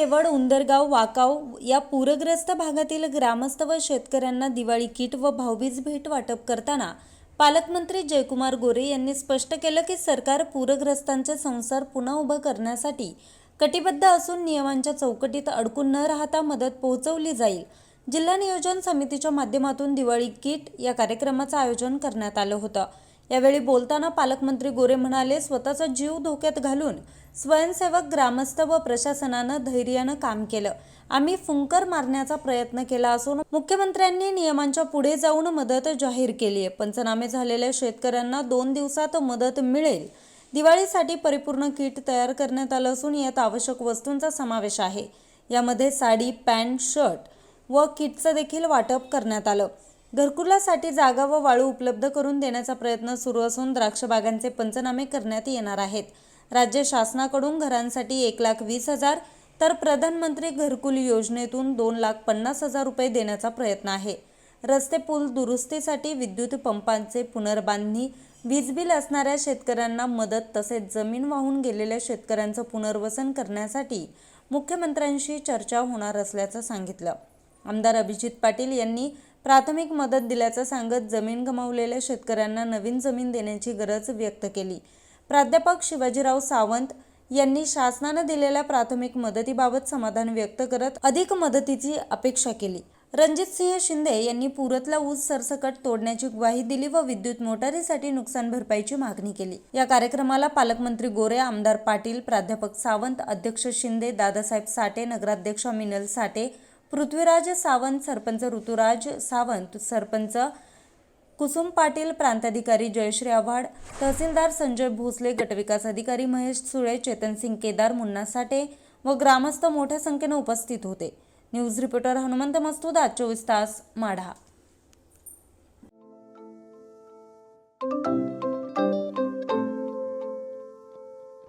केवळ उंदरगाव वाकाव या पूरग्रस्त भागातील ग्रामस्थ व शेतकऱ्यांना दिवाळी किट व भाऊबीज भेट वाटप करताना पालकमंत्री जयकुमार गोरे यांनी स्पष्ट केलं की सरकार पूरग्रस्तांचे संसार पुन्हा उभं करण्यासाठी कटिबद्ध असून नियमांच्या चौकटीत अडकून न राहता मदत पोहोचवली जाईल. जिल्हा नियोजन समितीच्या माध्यमातून दिवाळी किट या कार्यक्रमाचं आयोजन करण्यात आलं होतं. यावेळी बोलताना पालकमंत्री गोरे म्हणाले स्वतःचा जीव धोक्यात घालून स्वयंसेवक ग्रामस्थ व प्रशासनानं धैर्यानं काम केलं. आम्ही फुंकर मारण्याचा प्रयत्न केला असून मुख्यमंत्र्यांनी नियमांच्या पुढे जाऊन मदत जाहीर केली आहे पंचनामे झालेल्या शेतकऱ्यांना दोन दिवसात मदत मिळेल. दिवाळीसाठी परिपूर्ण किट तयार करण्यात आलं असून यात आवश्यक वस्तूंचा समावेश आहे. यामध्ये साडी पॅन्ट शर्ट व किटचं देखील वाटप करण्यात आलं. घरकुलासाठी जागा व वाळू उपलब्ध करून देण्याचा प्रयत्न सुरू असून द्राक्ष बागांचे पंचनामे करण्यात येणार आहेत. राज्य शासनाकडून घरांसाठी एक लाख वीस हजार तर प्रधानमंत्री घरकुल योजनेतून दोन लाख पन्नास हजार रुपये देण्याचा प्रयत्न आहे. रस्ते पूल दुरुस्तीसाठी विद्युत पंपांचे पुनर्बांधणी वीज बिल असणाऱ्या शेतकऱ्यांना मदत तसेच जमीन वाहून गेलेल्या शेतकऱ्यांचं पुनर्वसन करण्यासाठी मुख्यमंत्र्यांशी चर्चा होणार असल्याचं सांगितलं. आमदार अभिजित पाटील यांनी प्राथमिक मदत दिल्याचं सांगत जमीन गमावलेल्या शेतकऱ्यांना नवीन जमीन देण्याची गरज व्यक्त केली. प्राध्यापक शिवाजीराव सावंत यांनी शासनानं दिलेल्या प्राथमिक मदतीबाबत समाधान व्यक्त करत अधिक मदतीची अपेक्षा केली. रणजितसिंह शिंदे यांनी पुरातला ऊस सरसकट तोडण्याची ग्वाही दिली व विद्युत मोटारीसाठी नुकसान भरपाईची मागणी केली. या कार्यक्रमाला पालकमंत्री गोरे आमदार पाटील प्राध्यापक सावंत अध्यक्ष शिंदे दादासाहेब साठे नगराध्यक्ष मिनल साठे पृथ्वीराज सावंत सरपंच ऋतुराज सावंत सरपंच कुसुम पाटील प्रांताधिकारी जयश्री आव्हाड तहसीलदार संजय भोसले गटविकास अधिकारी महेश सुळे चेतन सिंग केदार मुन्ना साठे व ग्रामस्थ मोठ्या संख्येने उपस्थित होते. न्यूज रिपोर्टर हनुमंत मस्तूद आज चोवीस तास माढा.